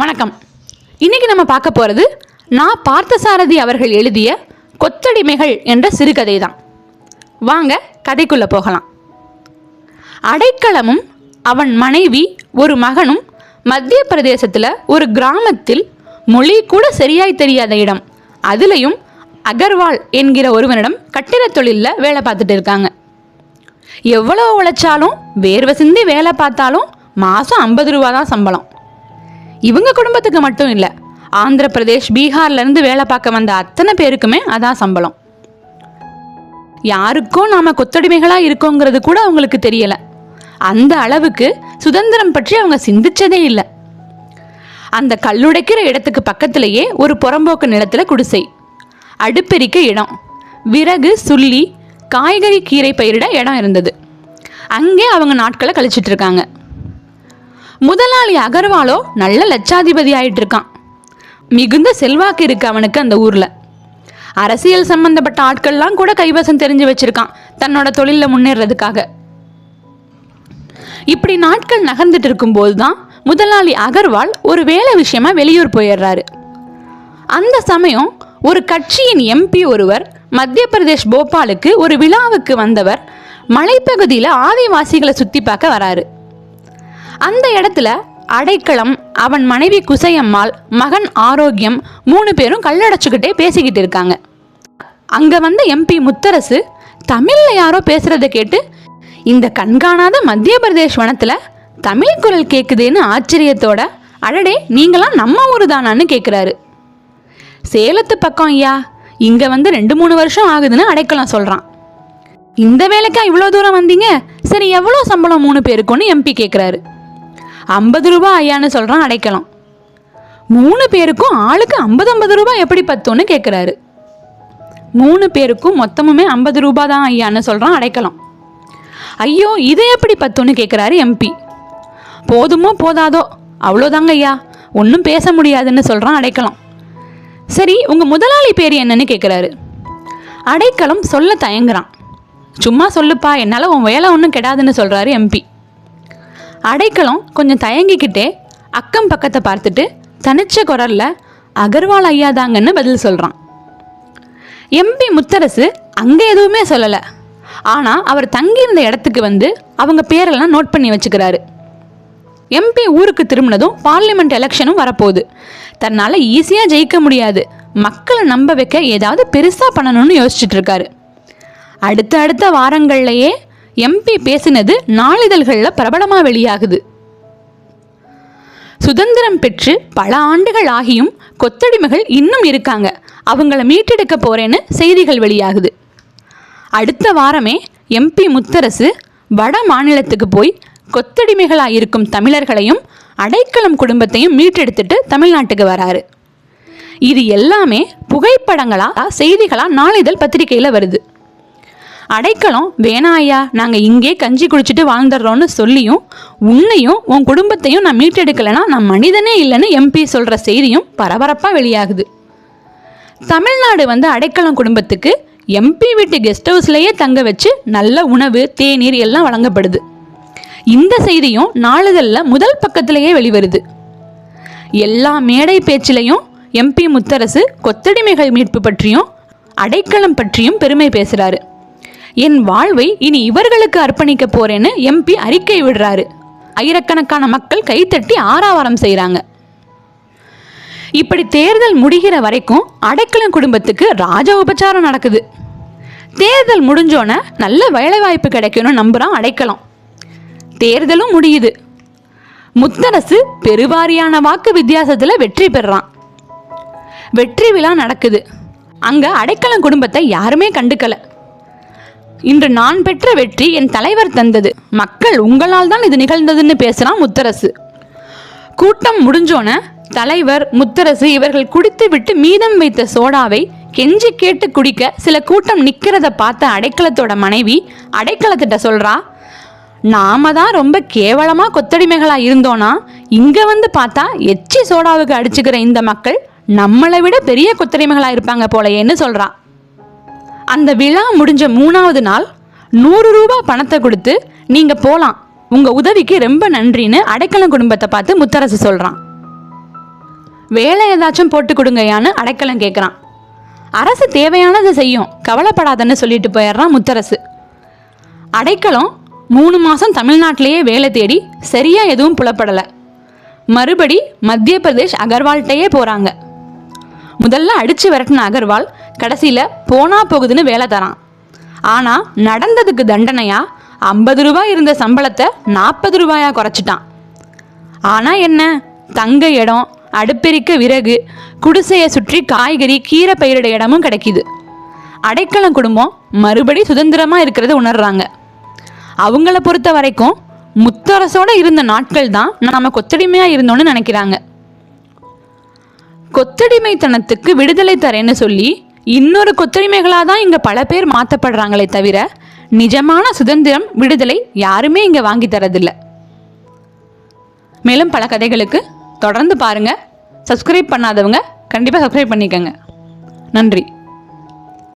வணக்கம். இன்னைக்கு நம்ம பார்க்க போகிறது நான் பார்த்தசாரதி அவர்கள் எழுதிய கொத்தடிமைகள் என்ற சிறுகதை தான் வாங்க கதைக்குள்ளே போகலாம். அடைக்கலமும் அவன் மனைவி ஒரு மகனும் மத்திய பிரதேசத்தில் ஒரு கிராமத்தில் மொழி கூட சரியாய் தெரியாத இடம். அதுலேயும் அகர்வால் என்கிற ஒருவனிடம் கட்டிட தொழிலில் வேலை பார்த்துட்டு இருக்காங்க. எவ்வளோ உழைச்சாலும் வேர்வை சிந்தி வேலை பார்த்தாலும் மாதம் ஐம்பது ரூபா தான் சம்பளம். இவங்க குடும்பத்துக்கு மட்டும் இல்லை. ஆந்திர பிரதேஷ் பீகார்லேருந்து வேலை பார்க்க வந்த அத்தனை பேருக்குமே அதான் சம்பளம். யாருக்கும் நாம கொத்தடிமைகளாக இருக்கோங்கிறது கூட அவங்களுக்கு தெரியல. அந்த அளவுக்கு சுதந்திரம் பற்றி அவங்க சிந்திச்சதே இல்லை. அந்த கல்லுடைக்கிற இடத்துக்கு பக்கத்திலேயே ஒரு புறம்போக்கு நிலத்தில் குடிசை. அடுப்பெரிக்க இடம். விறகு சுள்ளி காய்கறி கீரை பயிரிட இடம் இருந்தது. அங்கே அவங்க நாட்களை கழிச்சிட்டு இருக்காங்க. முதலாளி அகர்வாலோ நல்ல லட்சாதிபதி ஆயிட்டு இருக்கான் மிகுந்த செல்வாக்கு இருக்கு அவனுக்கு அந்த ஊர்ல. அரசியல் சம்பந்தப்பட்ட ஆட்கள்லாம் கூட கைவசம் தெரிஞ்சு வச்சிருக்கான் தன்னோட தொழிலில் முன்னேறதுக்காக. இப்படி நாட்கள் நகர்ந்துட்டு இருக்கும்போது தான் முதலாளி அகர்வால் ஒரு வேலை விஷயமா வெளியூர் போயிடுறாரு. அந்த சமயம் ஒரு கட்சியின் எம்பி ஒருவர் மத்திய பிரதேஷ் போபாலுக்கு ஒரு விழாவுக்கு வந்தவர் மலைப்பகுதியில் ஆதிவாசிகளை சுற்றி பார்க்க வராரு. அந்த இடத்துல அடைக்கலம் அவன் மனைவி குசையம்மாள் மகன் ஆரோக்கியம் மூணு பேரும் கல்லடைச்சுக்கிட்டே பேசிக்கிட்டு இருக்காங்க. அங்க வந்த எம்பி முத்தரசு தமிழ்ல யாரோ பேசுறத கேட்டு இந்த கண்காணாத மத்திய பிரதேஷ் வனத்துல தமிழ் குரல் கேக்குதுன்னு ஆச்சரியத்தோட அடடே நீங்களாம் நம்ம ஊரு தானான்னு கேட்குறாரு சேலத்து பக்கம் ஐயா இங்க வந்து ரெண்டு மூணு வருஷம் ஆகுதுன்னு அடைக்கலம் சொல்றான். இந்த வேலைக்கா இவ்வளோ தூரம் வந்தீங்க? சரி எவ்வளோ சம்பளம் மூணு பேருக்குன்னு எம்பி கேட்குறாரு ஐம்பது ரூபாய் ஐயான்னு சொல்கிறான் அடைக்கலாம். மூணு பேருக்கும் ஆளுக்கு ஐம்பது ஐம்பது ரூபாய் எப்படி பத்தும்னு கேட்குறாரு மூணு பேருக்கும் மொத்தமுமே ஐம்பது ரூபாய் தான் ஐயான்னு சொல்கிறான் அடைக்கலாம். ஐயோ இதை எப்படி பத்தும்னு கேட்குறாரு எம்பி. போதுமோ போதாதோ? அவ்வளோதாங்க ஐயா. ஒன்றும் பேச முடியாதுன்னு சொல்கிறான் அடைக்கலாம். சரி உங்கள் முதலாளி பேர் என்னன்னு கேட்குறாரு அடைக்கலம் சொல்ல தயங்குறான். சும்மா சொல்லுப்பா என்னால் உன் வேலை ஒன்றும் கெடாதுன்னு சொல்கிறாரு எம்பி. அடைக்கலம் கொஞ்சம் தயங்கிக்கிட்டே அக்கம் பக்கத்தை பார்த்துட்டு தனிச்ச குரல்ல அகர்வால் ஐயாதாங்கன்னு பதில் சொல்கிறான் எம்பி முத்தரசு அங்கே எதுவுமே சொல்லலை. ஆனால் அவர் தங்கியிருந்த இடத்துக்கு வந்து அவங்க பேரெல்லாம் நோட் பண்ணி வச்சுக்கிறாரு. எம்பி ஊருக்கு திரும்பினதும் பார்லிமெண்ட் எலெக்ஷனும் வரப்போகுது. தன்னால் ஈஸியாக ஜெயிக்க முடியாது. மக்களை நம்ப வைக்க ஏதாவது பெருசாக பண்ணணும்னு யோசிச்சுட்டு இருக்காரு. அடுத்த அடுத்த வாரங்கள்லையே எம்பி பேசினது நாளிதழ்களில் பிரபலமாக வெளியாகுது. சுதந்திரம் பெற்று பல ஆண்டுகள் ஆகியும் கொத்தடிமைகள் இன்னும் இருக்காங்க. அவங்கள மீட்டெடுக்க போறேன்னு செய்திகள் வெளியாகுது. அடுத்த வாரமே எம்பி முத்தரசு வட மாநிலத்துக்கு போய் கொத்தடிமைகளாக இருக்கும் தமிழர்களையும் அடைக்கலம் குடும்பத்தையும் மீட்டெடுத்துட்டு தமிழ்நாட்டுக்கு வராரு. இது எல்லாமே புகைப்படங்களா செய்திகளா நாளிதழ் பத்திரிகையில் வருது. அடைக்கலம் வேணா ஐயா நாங்கள் இங்கே கஞ்சி குடிச்சிட்டு வாழ்ந்துடுறோன்னு சொல்லியும் உன்னையும் உன் குடும்பத்தையும் நான் மீட்டெடுக்கலைன்னா நான் மனிதனே இல்லைன்னு எம்பி சொல்கிற செய்தியும் பரபரப்பாக வெளியாகுது. தமிழ்நாடு வந்து அடைக்கலம் குடும்பத்துக்கு எம்பி வீட்டு கெஸ்ட் ஹவுஸ்லேயே தங்க வச்சு நல்ல உணவு தேநீர் எல்லாம் வழங்கப்படுது. இந்த செய்தியும் நாளிதழில் முதல் பக்கத்திலேயே வெளிவருது. எல்லா மேடை பேச்சிலையும் எம்பி முத்தரசு கொத்தடிமைகள் மீட்பு பற்றியும் அடைக்கலம் பற்றியும் பெருமை பேசுகிறாரு என் வாழ்வை இனி இவர்களுக்கு அர்ப்பணிக்க போறேன்னு எம்பி அறிக்கை விடுறாரு. ஆயிரக்கணக்கான மக்கள் கைத்தட்டி ஆராவாரம் செய்கிறாங்க இப்படி தேர்தல் முடிகிற வரைக்கும் அடைக்கலம் குடும்பத்துக்கு ராஜ உபச்சாரம் நடக்குது. தேர்தல் முடிஞ்சோன்னே நல்ல வேலைவாய்ப்பு கிடைக்கணும்னு கிடைக்கும்னு நம்புறான் அடைக்கலம். தேர்தலும் முடியுது. முத்தரசு பெருவாரியான வாக்கு வித்தியாசத்தில் வெற்றி பெறான். வெற்றி விழா நடக்குது. அங்கே அடைக்கலம் குடும்பத்தை யாருமே கண்டுக்கலை. இன்று நான் பெற்ற வெற்றி என் தலைவர் தந்தது. மக்கள் உங்களால் தான் இது நிகழ்ந்ததுன்னு பேசுறான் முத்தரசு. கூட்டம் முடிஞ்சோன தலைவர் முத்தரசு இவர்கள் குடித்து விட்டு மீதம் வைத்த சோடாவை கெஞ்சி கேட்டு குடிக்க சில கூட்டம் நிக்கிறத பார்த்த அடைக்கலத்தோட மனைவி அடைக்கலத்திட்ட சொல்றா நாம தான் ரொம்ப கேவலமா கொத்தடிமைகளா இருந்தோனா இங்க வந்து பார்த்தா எச்சி சோடாவுக்கு அடிச்சுக்கிற இந்த மக்கள் நம்மளை விட பெரிய கொத்தடிமைகளா இருப்பாங்க போலையேன்னு சொல்றா. அந்த விழா முடிஞ்ச மூணாவது நாள் நூறு ரூபா பணத்தை கொடுத்து நீங்க போலாம். உங்க உதவிக்கு ரொம்ப நன்றின்னு அடைக்கலம் குடும்பத்தை பார்த்து முத்தரசு சொல்றான். வேலை ஏதாச்சும் போட்டு கொடுங்கயான்னு அடைக்கலம் கேட்குறான் அரசு தேவையானதை செய்யும். கவலைப்படாதன்னு சொல்லிட்டு போயிடுறான் முத்தரசு. அடைக்கலம் மூணு மாதம் தமிழ்நாட்டிலேயே வேலை தேடி சரியாக எதுவும் புலப்படலை. மறுபடி மத்திய பிரதேஷ் அகர்வால்கிட்டயே போகிறாங்க முதல்ல அடித்து விரட்டின அகர்வால் கடைசியில் போனா போகுதுன்னு வேலை தரான். ஆனால் நடந்ததுக்கு தண்டனையா? ஐம்பது ரூபாய் இருந்த சம்பளத்தை நாற்பது ரூபாயா குறைச்சிட்டான். ஆனால் என்ன? தங்க இடம் அடுப்பெரிக்க விறகு குடிசையை சுற்றி காய்கறி கீரை பயிரிட இடமும் கிடைக்கிது. அடைக்கலம் குடும்பம் மறுபடி சுதந்திரமாக இருக்கிறத உணர்றாங்க. அவங்கள பொறுத்த வரைக்கும் முத்தரசோட இருந்த நாட்கள் தான் நாம கொத்தடிமையாக இருந்தோம்னு நினைக்கிறாங்க. கொத்தடிமைத்தனத்துக்கு விடுதலை தரேன்னு சொல்லி இன்னொரு கொத்தடிமைகளாக தான் இங்கே பல பேர் மாற்றப்படுறாங்களே தவிர நிஜமான சுதந்திரம் விடுதலை யாருமே இங்கே வாங்கி தரதில்லை. மேலும் பல கதைகளுக்கு தொடர்ந்து பாருங்கள் சப்ஸ்கிரைப் பண்ணாதவங்க கண்டிப்பாக சப்ஸ்கிரைப் பண்ணிக்கோங்க. நன்றி.